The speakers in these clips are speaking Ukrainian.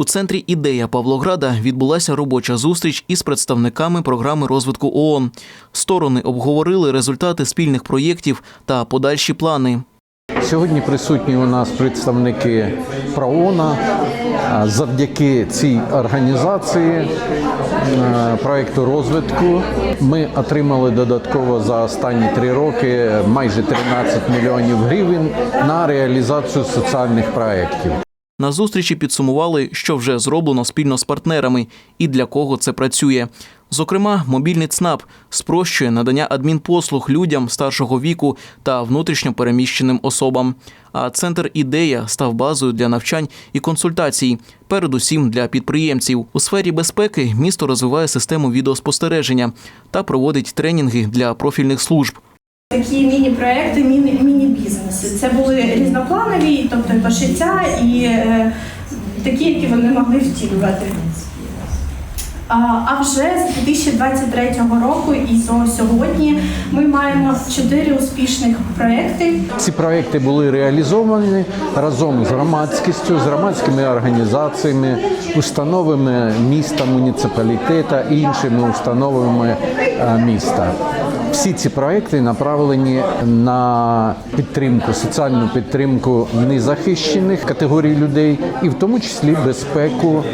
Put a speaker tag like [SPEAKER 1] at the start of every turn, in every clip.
[SPEAKER 1] У центрі ідея Павлограда відбулася робоча зустріч із представниками програми розвитку ООН. Сторони обговорили результати спільних проєктів та подальші плани.
[SPEAKER 2] Сьогодні присутні у нас представники ПРООНа. Завдяки цій організації проекту розвитку ми отримали додатково за останні три роки майже 13 мільйонів гривень на реалізацію соціальних проєктів.
[SPEAKER 1] На зустрічі підсумували, що вже зроблено спільно з партнерами і для кого це працює. Зокрема, мобільний ЦНАП спрощує надання адмінпослуг людям старшого віку та внутрішньо переміщеним особам. А центр ідея став базою для навчань і консультацій, передусім для підприємців. У сфері безпеки місто розвиває систему відеоспостереження та проводить тренінги для профільних служб.
[SPEAKER 3] Такі міні-проекти, міні-. Це були різнопланові, тобто пошиття, і е, такі, які вони могли втілювати. А, вже з 2023 року і до сьогодні ми маємо чотири успішних проекти.
[SPEAKER 2] Ці проекти були реалізовані разом з громадськістю, з громадськими організаціями, установами міста, муніципалітета і іншими установами е, міста. Всі ці проекти направлені на підтримку, соціальну підтримку незахищених категорій людей, і в тому числі безпеку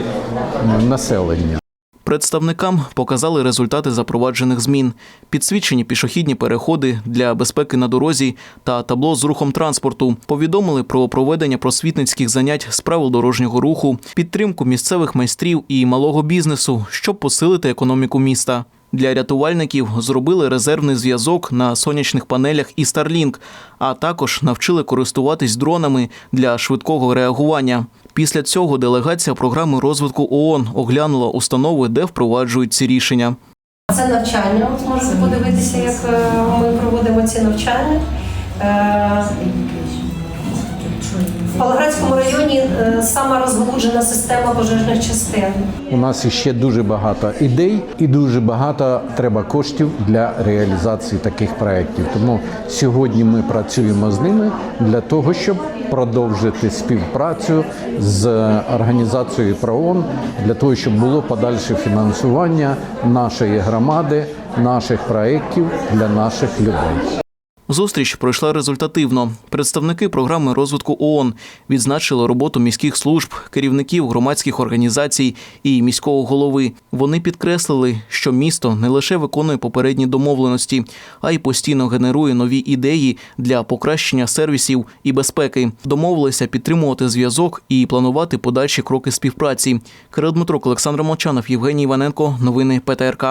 [SPEAKER 2] населення.
[SPEAKER 1] Представникам показали результати запроваджених змін, підсвічені пішохідні переходи для безпеки на дорозі та табло з рухом транспорту. Повідомили про проведення просвітницьких занять з правил дорожнього руху, підтримку місцевих майстрів і малого бізнесу, щоб посилити економіку міста. Для рятувальників зробили резервний зв'язок на сонячних панелях і Starlink, а також навчили користуватись дронами для швидкого реагування. Після цього делегація програми розвитку ООН оглянула установи, де впроваджують ці рішення.
[SPEAKER 4] Це навчання. От можете подивитися, як е, ми проводимо ці навчання. В районі е, сама розгалуджена система пожежних частин.
[SPEAKER 2] У нас іще дуже багато ідей і дуже багато треба коштів для реалізації таких проєктів. Тому сьогодні ми працюємо з ними для того, щоб продовжити співпрацю з організацією ПРООН, для того, щоб було подальше фінансування нашої громади, наших проєктів для наших людей.
[SPEAKER 1] Зустріч пройшла результативно. Представники програми розвитку ООН відзначили роботу міських служб, керівників громадських організацій і міського голови. Вони підкреслили, що місто не лише виконує попередні домовленості, а й постійно генерує нові ідеї для покращення сервісів і безпеки. Домовилися підтримувати зв'язок і планувати подальші кроки співпраці. Кирил Дмитрук, Олександр Молчанов, Євгеній Іваненко. Новини ПТРК.